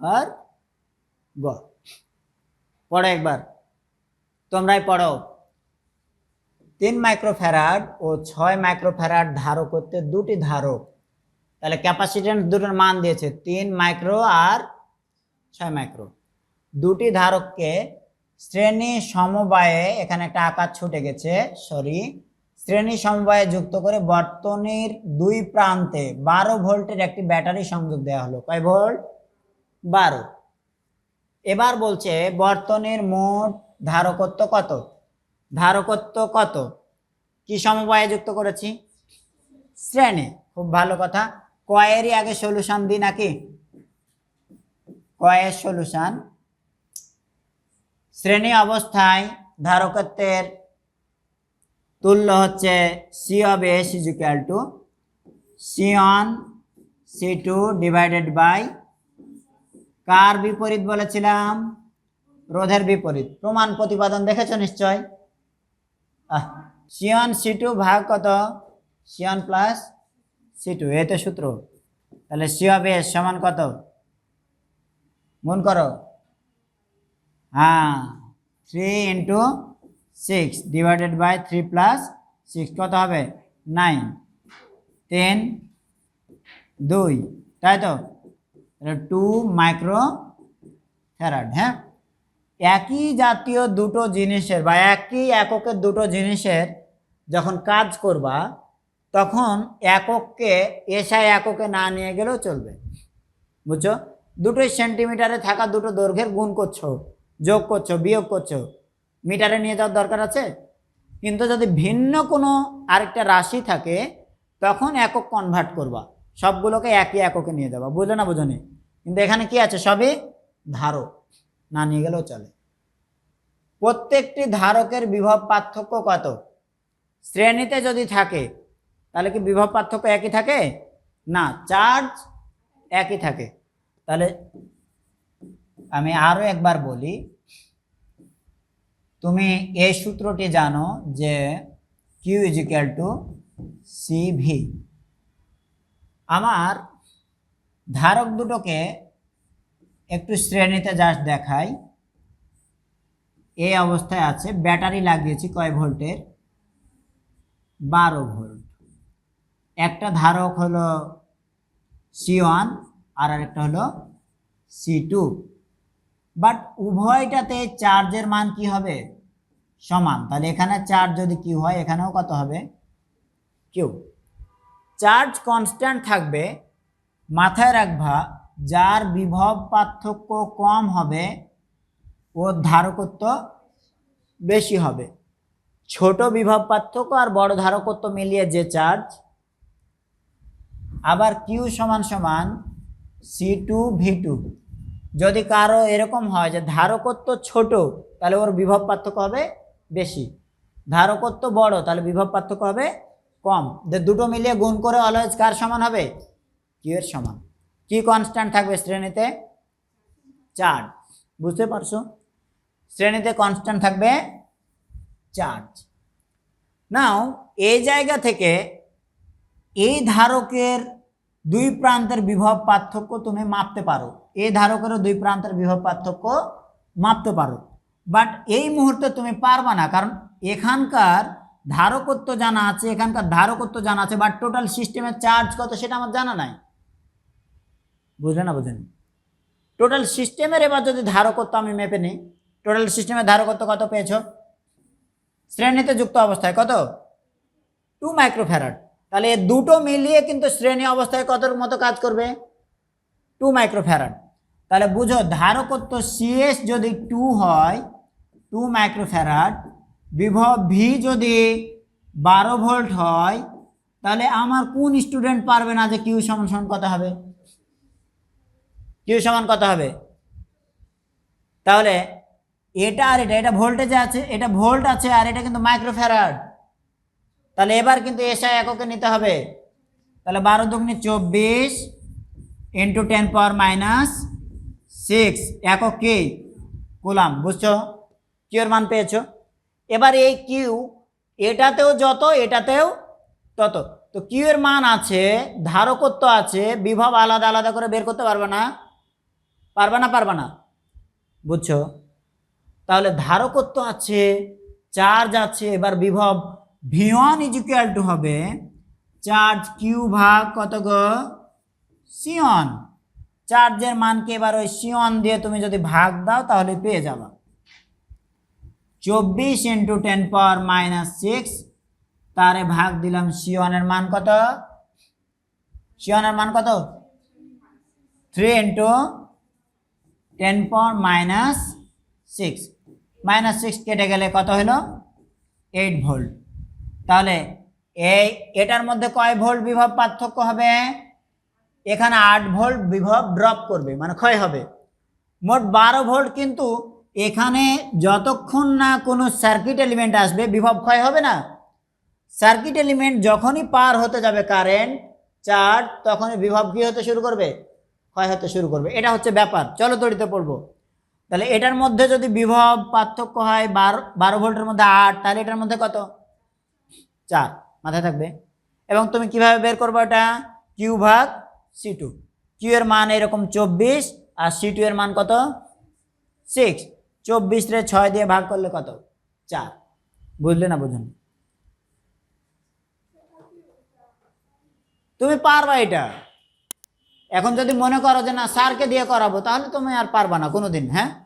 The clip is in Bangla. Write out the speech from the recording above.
আর গ। পড়ো একবার। তোমরাই পড়ো। তিন মাইক্রোফ্যারাড ও ছয় মাইক্রোফ্যারাড করতে দুটি ধারক তাহলে ক্যাপাসিটেন্স দুটোর মান দিয়েছে তিন মাইক্রো আর ছয় মাইক্রো। দুটি ধারককে শ্রেণি সমবায়ে এখানে একটা আকার ছুটে গেছে সরি শ্রেণি সমবায়ে যুক্ত করে বর্তনীর দুই প্রান্তে বারো ভোল্টের একটি ব্যাটারি সংযোগ দেওয়া হলো। কয় ভোল্ট? বারো। এবার বলছে বর্তনীর মোট ধারকত্ব কত? ধারকত্ব কত? কি সমবায়ে যুক্ত করেছি? শ্রেণি। খুব ভালো কথা। কয়েরই আগে সলিউশন দিই নাকি? কয়ের সলিউশন। শ্রেণি অবস্থায় ধারকত্বের তুল্য হচ্ছে C of S is equal to C one C two divided by কার বিপরীত বলেছিলাম? রোধের বিপরীত। প্রমাণ প্রতিপাদন দেখেছ নিশ্চয়? সিয়ন সি টু ভাগ কত? সিয়ন প্লাস সি টু এই তো সূত্র। তাহলে সি অফ এস সমান কত? গুণ করো। হ্যাঁ three into six divided by three plus six কত হবে? নাইন টেন দুই। তাই তো? টু মাইক্রো ফ্যারাড হ্যাঁ? একই জাতীয় দুটো জিনিসের বা একই এককের দুটো জিনিসের যখন কাজ করবা, তখন একককে এসআই এককে না নিয়ে গেলেও চলবে। বুঝছ? দুটোই সেন্টিমিটারে থাকা দুটো দৈর্ঘ্যের গুণ করছ, যোগ করছ, বিয়োগ করছ। মিটারে নিয়ে যাওয়ার দরকার আছে? কিন্তু যদি ভিন্ন কোনো আরেকটা রাশি থাকে, তখন একক কনভার্ট করবা। সবগুলোকে একই এককে নিয়ে যাবা। বুঝো না বুঝনি? কিন্তু এখানে কি আছে? সবই ধারক। না, নিয়ে গেলেও চলে। প্রত্যেকটি ধারকের বিভব পার্থক্য কত? শ্রেণীতে যদি থাকে, তাহলে কি বিভব পার্থক্য একই থাকে? না, চার্জ একই থাকে। তাহলে আমি আরও একবার বলি তুমি এই সূত্রটি জানো যে Q equal to C V আমার ধারক দুটোকে একটু শ্রেণীতে জাস্ট দেখাই। এই অবস্থায় আছে, ব্যাটারি লাগিয়েছি কয় ভোল্টের? বারো ভোল্ট। একটা ধারক হলো সি ওয়ান আর আরেকটা হলো সি টু বাট উভয়টাতে চার্জের মান কি হবে? সমান। তাহলে এখানে চার্জ যদি কিউ হয়, এখানেও কত হবে? কিউ চার্জ কনস্ট্যান্ট থাকবে, মাথায় রাখবা, যার বিভব পার্থক্য কম হবে, ওর ধারকত্ব বেশি হবে। ছোট বিভব পার্থক্য আর বড় ধারকত্ব মিলিয়ে যে চার্জ আবার কিউ সমান সমান সি টু ভি টু যদি কারও এরকম হয় যে ধারকত্ব ছোট, তাহলে ওর বিভব পার্থক্য হবে বেশি। ধারকত্ব বড়, তাহলে বিভব পার্থক্য হবে কম। দুটো মিলিয়ে গুণ করে অলওয়েজ কার সমান হবে? কিউ এর সমান। কি কনস্ট্যান্ট থাকবে শ্রেণীতে চার্জ বুঝতে পারছ? শ্রেণীতে কনস্ট্যান্ট থাকবে চার্জ নাও এই জায়গা থেকে এই ধারকের দুই প্রান্তের বিভব পার্থক্য তুমি মাপতে পারো। এই ধারকেরও দুই প্রান্তের বিভব পার্থক্য মাপতে পারো। বাট এই মুহূর্তে তুমি পারবা না, কারণ এখানকার ধারকত্ব জানা আছে, এখানকার ধারকত্ব জানা আছে বাট টোটাল সিস্টেমের চার্জ কত সেটা আমার জানা নাই। বুঝলে না বুঝলেন টোটাল সিস্টেমের এবার যদি ধারকত্ব আমি মেপে নিই টোটাল সিস্টেমের ধারকত্ব কত পেয়েছ? শ্রেণীতে যুক্ত অবস্থায় কত? টু মাইক্রোফ্যারাড তাহলে দুটো মিলিয়ে কিন্তু শ্রেণি অবস্থায় কতর মতো কাজ করবে? টু মাইক্রোফ্যারাড তাহলে বুঝো, ধারকত্ব সিএস যদি টু হয় টু মাইক্রোফ্যারাড বিভব ভি যদি বারো ভোল্ট হয়, তাহলে আমার কোন স্টুডেন্ট পারবে না যে কিউ সমান সমান কত হবে? কিউ সমান কত হবে? তাহলে এটা আর এটা এটা ভোল্টেজ আছে, এটা ভোল্ট আছে আর এটা কিন্তু মাইক্রোফ্যারাড তাহলে এবার কিন্তু এসআই এককে নিতে হবে। তাহলে বারো দুগুনি চব্বিশ into ten power minus six একক কি? কুলাম, বুঝছ? কিউর মান পেয়েছ। এবার এই কিউ এটাতেও যত, এটাতেও তত। তো কিউ এর মান আছে, ধারকত্ব আছে, বিভব আলাদা আলাদা করে বের করতে পারবে না। পারবে না পারবে না। বুঝছ? তাহলে ধারকত্ব আছে, চার্জ আছে, এবার বিভব ভি ওয়ান ইজিক্যাল টু হবে চার্জ কিউ ভাগ কত গো? সিওন চার্জের মানকে এবার ওই সিওন দিয়ে তুমি যদি ভাগ দাও তাহলে পেয়ে যাবা। চব্বিশ into ten power minus six তারে ভাগ দিলাম সিওনের মান কত? সিওনের মান কত? Three into ten power minus six minus six কেটে গেলে কত হলো? এইট ভোল্ট তাহলে এই এটার মধ্যে কয় ভোল্ট বিভব পার্থক্য হবে? এখানে আট ভোল্ট বিভব ড্রপ করবে মানে ক্ষয় হবে। মোট বারো ভোল্ট কিন্তু এখানে যতক্ষণ না কোনো সার্কিট এলিমেন্ট আসবে, বিভব ক্ষয় হবে না। সার্কিট এলিমেন্ট যখনই পার হতে যাবে কারেন্ট চার্জ তখনই বিভব কী হতে শুরু করবে? ক্ষয় হতে শুরু করবে। এটা হচ্ছে ব্যাপার। চলো তড়িতে পড়ব। তাহলে এটার মধ্যে যদি বিভব পার্থক্য হয় বারো বারো ভোল্টের মধ্যে আট, তাহলে এটার মধ্যে কত? চার, মাথায় থাকবে। এবং তুমি কীভাবে বের করবে এটা কিউ ভাগ সি টু কিউ এর মান এরকম চব্বিশ আর সি টু এর মান কত? সিক্স চব্বিশ ছয় দিয়ে ভাগ করলে কত? চার। বুঝলে না বুঝুন? তুমি পারবা এটা। এখন যদি মনে করো যে না, স্যারকে দিয়ে করাবো, তাহলে তুমি আর পারবা না কোনোদিন হ্যাঁ?